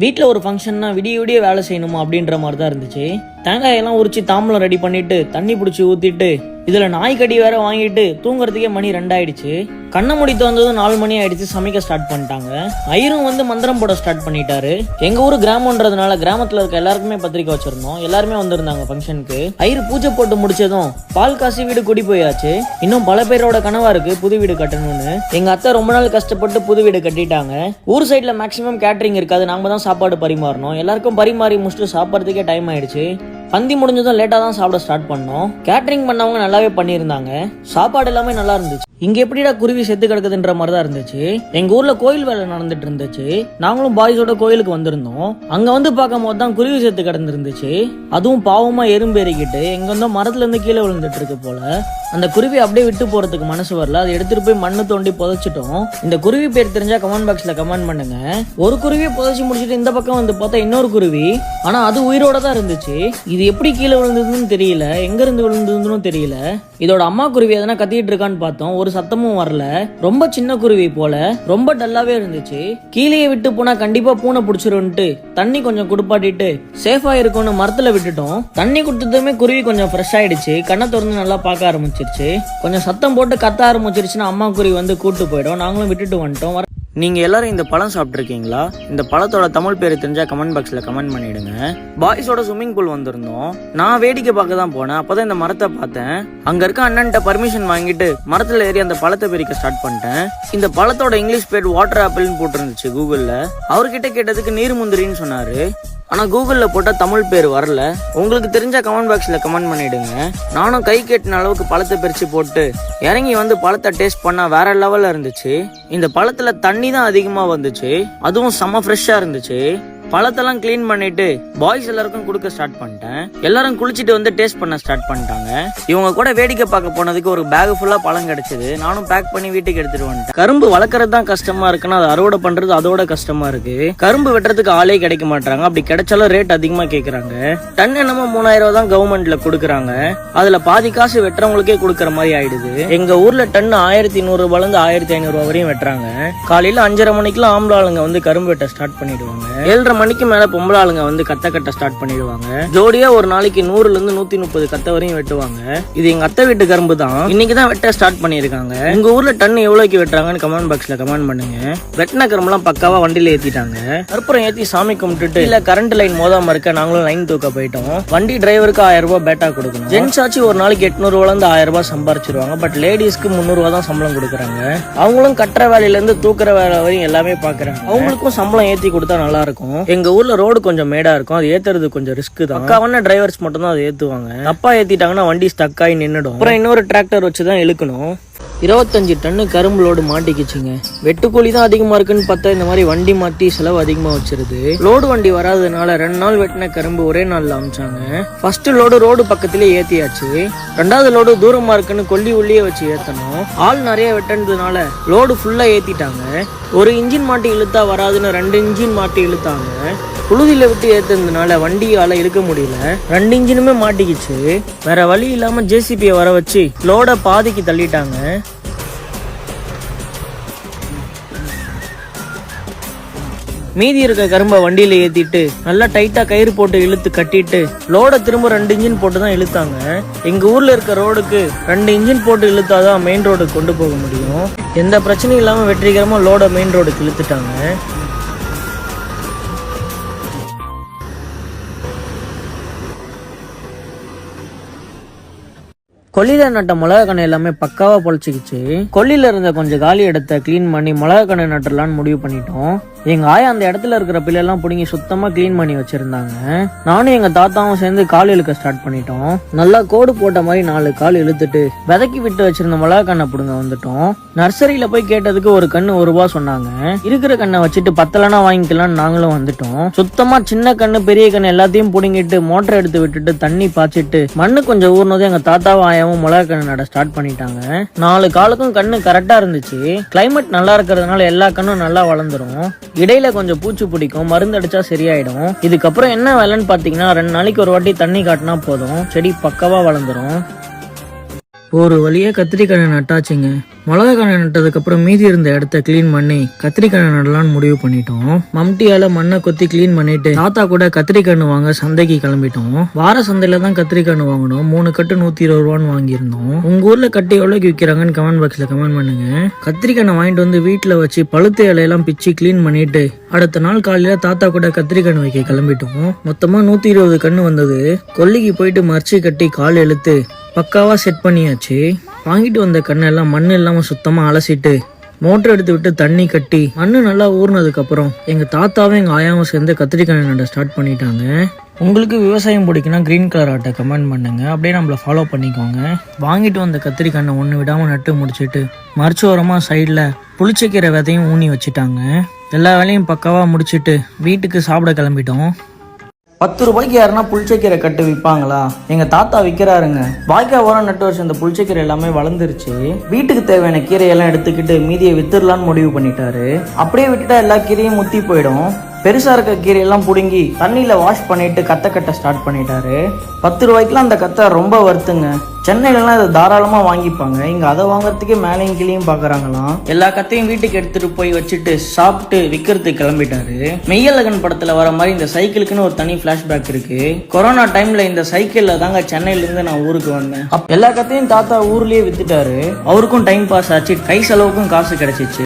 வீட்டில் ஒரு ஃபங்க்ஷன்னா விடிய விடிய வேலை செய்யணுமா அப்படின்ற மாதிரி தான் இருந்துச்சு. தேங்காயெல்லாம் உரிச்சு தாம்பலம் ரெடி பண்ணிட்டு தண்ணி பிடிச்சி ஊற்றிட்டு இதில் நாய்க்கடி வேற வாங்கிட்டு தூங்குறதுக்கே மணி ரெண்டாயிடுச்சு. கண்ணை முடி திறந்ததும் நாலு மணி ஆயிடுச்சு சமைக்க ஸ்டார்ட் பண்ணிட்டாங்க. ஐயரும் வந்து மந்திரம் போட ஸ்டார்ட் பண்ணிட்டாரு. எங்க ஊர் கிராமன்றதுனால கிராமத்துல இருக்க எல்லாருக்குமே பத்திரிக்கை வச்சிருந்தோம். எல்லாருமே வந்திருந்தாங்க ஃபங்க்ஷனுக்கு ஐயர் பூஜை போட்டு முடிச்சதும் பால் காசி வீடு குடி போயாச்சு. இன்னும் பல பேரோட கனவா இருக்கு புது வீடு கட்டணும்னு. எங்க அத்தை ரொம்ப நாள் கஷ்டப்பட்டு புது வீடு கட்டிட்டாங்க. ஊர் சைட்ல மேக்ஸிமம் கேட்டரிங் இருக்காது. நாம தான் சாப்பாடு பரிமாறணும். எல்லாருக்கும் பரிமாறி முடிச்சுட்டு சாப்பிட்றதுக்கே டைம் ஆயிடுச்சு. பந்தி முடிஞ்சதும் லேட்டாக தான் சாப்பிட ஸ்டார்ட் பண்ணோம். கேட்டரிங் பண்ணவங்க நல்லாவே பண்ணியிருந்தாங்க. சாப்பாடு எல்லாமே நல்லா இருந்துச்சு. இங்க எப்படிடா குருவி செத்து கிடக்குதுன்ற மாதிரி தான் இருந்துச்சு. எங்க ஊர்ல கோயில் வேலை நடந்துட்டு இருந்துச்சு. நாங்களும் பாய்ஸோட கோயிலுக்கு வந்திருந்தோம். அங்க வந்து பார்க்கும் போது தான் குருவி செத்து கிடந்துருந்துச்சு. அதுவும் பாவமா எறும்பேறிக்கிட்டு எங்க இருந்தோ மரத்துல இருந்து கீழே விழுந்துட்டு இருக்கு போல. அந்த குருவி அப்படியே விட்டு போறதுக்கு மனசு வரல. அதை எடுத்துட்டு போய் மண்ணு தோண்டி புதைச்சிட்டோம். இந்த குருவி பேர் தெரிஞ்சா கமெண்ட் பாக்ஸ்ல கமெண்ட் பண்ணுங்க. ஒரு குருவியை புதைச்சி முடிச்சிட்டு இந்த பக்கம் வந்து பார்த்தா இன்னொரு குருவி. ஆனா அது உயிரோட தான் இருந்துச்சு. இது எப்படி கீழே விழுந்ததுன்னு தெரியல. எங்க இருந்து விழுந்ததுன்னு தெரியல. இதோட அம்மா குருவி எதனா கத்திட்டு இருக்கான்னு பார்த்தோம். ஒரு சத்தமும் வரல. ரொம்ப சின்ன குருவி போல ரொம்ப டல்லாவே இருந்துச்சு. கீழே விட்டு போனா கண்டிப்பா பூனை பிடிச்சிரும்ட்டு தண்ணி கொஞ்சம் குடுப்பாட்டிட்டு சேஃபா இருக்கும்னு மரத்துல விட்டுட்டோம். தண்ணி கொடுத்ததுமே குருவி கொஞ்சம் ஃப்ரெஷ் ஆயிடுச்சு. கண்ணை திறந்து நல்லா பார்க்க ஆரம்பிச்சிருச்சு. கொஞ்சம் சத்தம் போட்டு கத்த ஆரம்பிச்சிருச்சுன்னா அம்மா குருவி வந்து கூட்டு போயிடும். நாங்களும் விட்டுட்டு வந்துட்டோம். நீங்கள் எல்லாரும் இந்த பழம் சாப்பிட்ருக்கீங்களா இந்த பழத்தோட தமிழ் பேர் தெரிஞ்சால் கமெண்ட் பாக்ஸில் கமெண்ட் பண்ணிடுங்க. பாய்ஸோட ஸ்விம்மிங் பூல் வந்திருந்தோம். நான் வேடிக்கை பார்க்க தான் போனேன். அப்போ தான் இந்த மரத்தை பார்த்தேன். அங்கே இருக்க அண்ணன்ட்ட பர்மிஷன் வாங்கிட்டு மரத்தில் ஏறி அந்த பழத்தை பிரிக்க ஸ்டார்ட் பண்ணிட்டேன். இந்த பழத்தோட இங்கிலீஷ் பேர் வாட்டர் ஆப்பிள்னு போட்டிருந்துச்சு கூகுளில் அவர்கிட்ட கேட்டதுக்கு நீர் முந்திரின்னு சொன்னார். ஆனால் கூகுளில் போட்டால் தமிழ் பேர் வரல. உங்களுக்கு தெரிஞ்ச கமெண்ட் பாக்ஸில் கமெண்ட் பண்ணிவிடுங்க நானும் கை கெட்டின அளவுக்கு பழத்தை பிரித்து போட்டு இறங்கி வந்து பழத்தை டேஸ்ட் பண்ணால் வேற லெவலில் இருந்துச்சு. இந்த பழத்தில் தண்ணி தான் அதிகமாக வந்துச்சு. அதுவும் செம்ம ஃப்ரெஷ்ஷாக இருந்துச்சு. பழத்தெல்லாம் கிளீன் பண்ணிட்டு பாய்ஸ் எல்லாருக்கும் கொடுக்க ஸ்டார்ட் பண்ணிட்டேன். எல்லாரும் குளிச்சுட்டு வந்து டேஸ்ட் பண்ண ஸ்டார்ட் பண்ணிட்டாங்க. இவங்க கூட வேடிக்கை பார்க்க போனதுக்கு ஒரு பேக் ஃபுல்லா பழம் கிடைச்சது. நானும் பேக் பண்ணி வீட்டுக்கு எடுத்துட்டு வந்துட்டேன். கரும்பு வளர்க்கறது தான் கஷ்டமா இருக்குன்னா அதை அறுவடை பண்றது அதோட கஷ்டமா இருக்கு. கரும்பு வெட்டுறதுக்கு ஆளே கிடைக்க மாட்டாங்க அப்படி கிடைச்சாலும் ரேட் அதிகமா கேக்குறாங்க. டன் என்னமோ மூணாயிரம் ரூபாய் தான் கவர்மெண்ட்ல கொடுக்குறாங்க. அதுல பாதி காசு வெட்டுறவங்களுக்கே கொடுக்கற மாதிரி ஆயிடுது. எங்க ஊர்ல டன் ஆயிரத்தி நூறு ரூபாய்ல இருந்து ஆயிரத்தி ஐநூறு ரூபாய் வரையும் வெட்டுறாங்க. காலையில அஞ்சரை மணிக்கெல்லாம் ஆம்பளை ஆளுங்க வந்து கரும்பு வெட்ட ஸ்டார்ட் பண்ணிடுவாங்க. ஏழரை மணிக்கு மேல பொம்பளை ஆளுங்க வந்து கத்த கட்ட ஸ்டார்ட் பண்ணிடுவாங்க. ஜோடியா ஒரு நாளைக்கு நூறுல இருந்து நூத்தி முப்பது கத்த வரையும் வெட்டுவாங்க. இது எங்க அத்தை வீட்டு கரும்பு தான். இன்னைக்கு தான் வெட்ட ஸ்டார்ட் பண்ணிருக்காங்க உங்க ஊர்ல டன் எவ்வளவுக்கு வெட்டுறாங்கன்னு கமெண்ட் பாக்ஸ்ல கமெண்ட் பண்ணுங்க. வெட்டின கரும்புலாம் பக்காவா வண்டியில ஏத்திட்டாங்க. கற்பூரம் ஏத்தி சாமி கும்பிட்டுட்டு இல்ல கரண்ட் லைன் மோதாம இருக்க நாங்களும் லைன் தூக்க போயிட்டோம். வண்டி டிரைவருக்கு ஆயிரம் ரூபாய் பேட்டா கொடுக்கணும். ஜென்ஸ் ஆச்சு ஒரு நாளைக்கு எட்நூறு ரூபாய் இருந்து ஆயிரம் ரூபாய் சம்பாரிச்சிருவாங்க. பட் லேடிஸ்க்கு முந்நூறு ரூபாய் தான் சம்பளம் கொடுக்குறாங்க. அவங்களும் கட்டுற வேலையில இருந்து தூக்குற வேலை வரையும் எல்லாமே பாக்குறாங்க. அவங்களுக்கும் சம்பளம் ஏத்தி கொடுத்தா நல்லா இருக்கும். எங்க ஊர்ல ரோடு கொஞ்சம் மேடா இருக்கும். அது ஏத்துறது கொஞ்சம் ரிஸ்க் தான். பக்காவான டிரைவர்ஸ் மட்டும் தான் அதை ஏத்துவாங்க. தப்பா ஏத்திட்டாங்கன்னா வண்டி ஸ்டக் ஆகி நின்னுடும். அப்புறம் இன்னொரு டிராக்டர் வச்சு தான் இழுக்கணும். இருபத்தஞ்சு டன்னு கரும்பு லோடு மாட்டிக்கிச்சுங்க. வெட்டுக்கூலி தான் அதிகமாக இருக்குன்னு பார்த்தா இந்த மாதிரி வண்டி மாற்றி செலவு அதிகமாக வச்சிருது. லோடு வண்டி வராததுனால ரெண்டு நாள் வெட்டின கரும்பு ஒரே நாளில் அமிச்சாங்க. ஃபர்ஸ்ட் லோடு ரோடு பக்கத்திலே ஏற்றியாச்சு ரெண்டாவது லோடு தூரமாக இருக்குன்னு கொல்லி உள்ளே வச்சு ஏற்றணும் ஆள் நிறைய வெட்டினதுனால லோடு ஃபுல்லாக ஏற்றிட்டாங்க ஒரு இன்ஜின் மாட்டி இழுத்தா வராதுன்னு ரெண்டு இன்ஜின் மாட்டி இழுத்தாங்க. புழுதியில் விட்டு ஏற்றுனதுனால வண்டியால் இழுக்க முடியல. ரெண்டு இன்ஜினுமே மாட்டிக்கிச்சு. வேற வழி இல்லாமல் ஜேசிபியை வர வச்சு லோட பாதிக்கு தள்ளிட்டாங்க. மீதி இருக்க கரும்பை வண்டியில் ஏற்றிட்டு நல்லா டைட்டாக கயிறு போட்டு இழுத்து கட்டிட்டு லோட திரும்ப ரெண்டு இன்ஜின் போட்டு தான் இழுத்தாங்க. எங்கள் ஊரில் இருக்க ரோடுக்கு ரெண்டு இன்ஜின் போட்டு இழுத்தாதான் மெயின் ரோடுக்கு கொண்டு போக முடியும். எந்த பிரச்சனையும் இல்லாமல் வெற்றிகரமாக லோட மெயின் ரோடுக்கு இழுத்துட்டாங்க. கொல்லியில நட்ட மிளகா கண்ணு எல்லாமே பக்காவா பொழைச்சிக்கிச்சு. கொல்லியில இருந்த கொஞ்சம் காலி இடத்த க்ளீன் பண்ணி மிளகா கண்ணு நட்டுலான்னு முடிவு பண்ணிட்டோம். எங்க ஆயா அந்த இடத்துல இருக்கிற பிள்ளையெல்லாம் பிடிங்கி சுத்தமா க்ளீன் பண்ணி வச்சிருந்தாங்க. நானும் எங்க தாத்தாவும் சேர்ந்து கால் இழுக்க ஸ்டார்ட் பண்ணிட்டோம். நல்லா கோடு போட்ட மாதிரி நாலு கால் இழுத்துட்டு விதக்கி விட்டு வச்சிருந்த மிளகா கண்ணை பிடுங்க வந்துட்டோம். நர்சரியில போய் கேட்டதுக்கு ஒரு கண்ணு ஒரு ரூபா சொன்னாங்க. இருக்கிற கண்ணை வச்சுட்டு பத்தலனா வாங்கிக்கலாம்னு நாங்களும் வந்துட்டோம். சுத்தமா சின்ன கண்ணு பெரிய கண்ணு எல்லாத்தையும் புடுங்கிட்டு மோட்டர் எடுத்து விட்டுட்டு தண்ணி பாய்ச்சிட்டு மண்ணு கொஞ்சம் ஊர்னதும் எங்க தாத்தாவும் ஆயாவும் மிளகா கண்ணு நட ஸ்டார்ட் பண்ணிட்டாங்க. நாலு காலுக்கும் கண்ணு கரெக்டா இருந்துச்சு. கிளைமேட் நல்லா இருக்கிறதுனால எல்லா கண்ணும் நல்லா வளர்ந்துரும். இடையில கொஞ்சம் பூச்சி பிடிக்கும் மருந்து அடிச்சா சரியாயிடும். இதுக்கப்புறம் என்ன வேலைன்னு பாத்தீங்கன்னா ரெண்டு நாளைக்கு ஒரு வாட்டி தண்ணி காட்டினா போதும். செடி பக்கவா வளர்ந்துரும். ஒரு வழியாக கத்திரிக்காய் நட்டாச்சுங்க. மிளகாய் நட்டதுக்கு அப்புறம் மீதி இருந்த இடத்த க்ளீன் பண்ணி கத்திரிக்காய் நடலான்னு முடிவு பண்ணிட்டோம். மம்டியால மண்ணை கொத்தி க்ளீன் பண்ணிட்டு தாத்தா கூட கத்திரிக்காய் வாங்க சந்தைக்கு கிளம்பிட்டோம். வார சந்தையில தான் கத்திரிக்காய் வாங்கணும் மூணு கட்டு நூத்தி இருபது ரூபான்னு வாங்கியிருந்தோம். உங்க ஊர்ல கட்டு எவ்வளோக்கு விற்கிறாங்கன்னு கமெண்ட் பாக்ஸ்ல கமெண்ட் பண்ணுங்க. கத்திரிக்காய் வாங்கிட்டு வந்து வீட்டுல வச்சு பழுத்த இலையெல்லாம் பிச்சு க்ளீன் பண்ணிட்டு அடுத்த நாள் காலையில தாத்தா கூட கத்திரிக்காய் வைக்க கிளம்பிட்டோம். மொத்தமா நூத்தி இருபது கண்ணு வந்தது. கொல்லிக்கு போயிட்டு மர்ச்சி கட்டி கால் எழுத்து பக்காவாக செட் பண்ணியாச்சு. வாங்கிட்டு வந்த கண்ணெல்லாம் மண் இல்லாமல் சுத்தமாக அலசிட்டு மோட்டர் எடுத்து விட்டு தண்ணி கட்டி மண்ணு நல்லா ஊறினதுக்கப்புறம் எங்கள் தாத்தாவும் எங்கள் ஆயாவும் சேர்ந்து கத்திரிக்காய் நட ஸ்டார்ட் பண்ணிட்டாங்க. உங்களுக்கு விவசாயம் பிடிக்குன்னா கிரீன் கலர் ஆட்டை கமெண்ட் பண்ணுங்கள் அப்படியே நம்மள ஃபாலோ பண்ணிக்கோங்க. வாங்கிட்டு வந்த கத்திரிக்காயை ஒன்று விடாமல் நட்டு முடிச்சுட்டு மறுச்சு ஓரமாக சைடில் புளிச்சக்கீரை விதையும் ஊனி வச்சுட்டாங்க. எல்லா வேலையும் பக்காவாக முடிச்சுட்டு வீட்டுக்கு சாப்பிட கிளம்பிட்டோம். பத்து ரூபாய்க்கு யாருன்னா புளிச்சக்கீரை கட்டு விற்பாங்களா எங்க தாத்தா விற்கிறாருங்க வாய்க்காய் ஓரம் நட்டு வச்சு அந்த புளிச்சக்கீரை எல்லாமே வளர்ந்துருச்சு. வீட்டுக்கு தேவையான கீரையெல்லாம் எடுத்துக்கிட்டு மீதியை வித்துடலான்னு முடிவு பண்ணிட்டாரு. அப்படியே விட்டுட்டா எல்லா கீரையும் முத்தி போயிடும். பெருசாக இருக்க கீரையெல்லாம் பிடுங்கி தண்ணியில் வாஷ் பண்ணிட்டு கத்தை கட்ட ஸ்டார்ட் பண்ணிட்டாரு. பத்து ரூபாய்க்குலாம் அந்த கத்தை ரொம்ப வருத்துங்க சென்னையிலலாம் இதை தாராளமாக வாங்கிப்பாங்க. இங்கே அதை வாங்குறதுக்கே மேலையும் கிளியும் பார்க்குறாங்களாம் எல்லா கத்தையும் வீட்டுக்கு எடுத்துகிட்டு போய் வச்சுட்டு சாப்பிட்டு விற்கிறதுக்கு கிளம்பிட்டாரு. மெய்யழகன் படத்தில் வர மாதிரி இந்த சைக்கிளுக்குன்னு ஒரு தனி ஃப்ளாஷ்பேக் இருக்குது கொரோனா டைமில் இந்த சைக்கிளில் தாங்க சென்னையிலேருந்து நான் ஊருக்கு வந்தேன். எல்லா கத்தையும் தாத்தா ஊர்லேயே விற்றுட்டாரு அவருக்கும் டைம் பாஸ் ஆச்சு. கை செலவுக்கும் காசு கிடச்சிச்சு.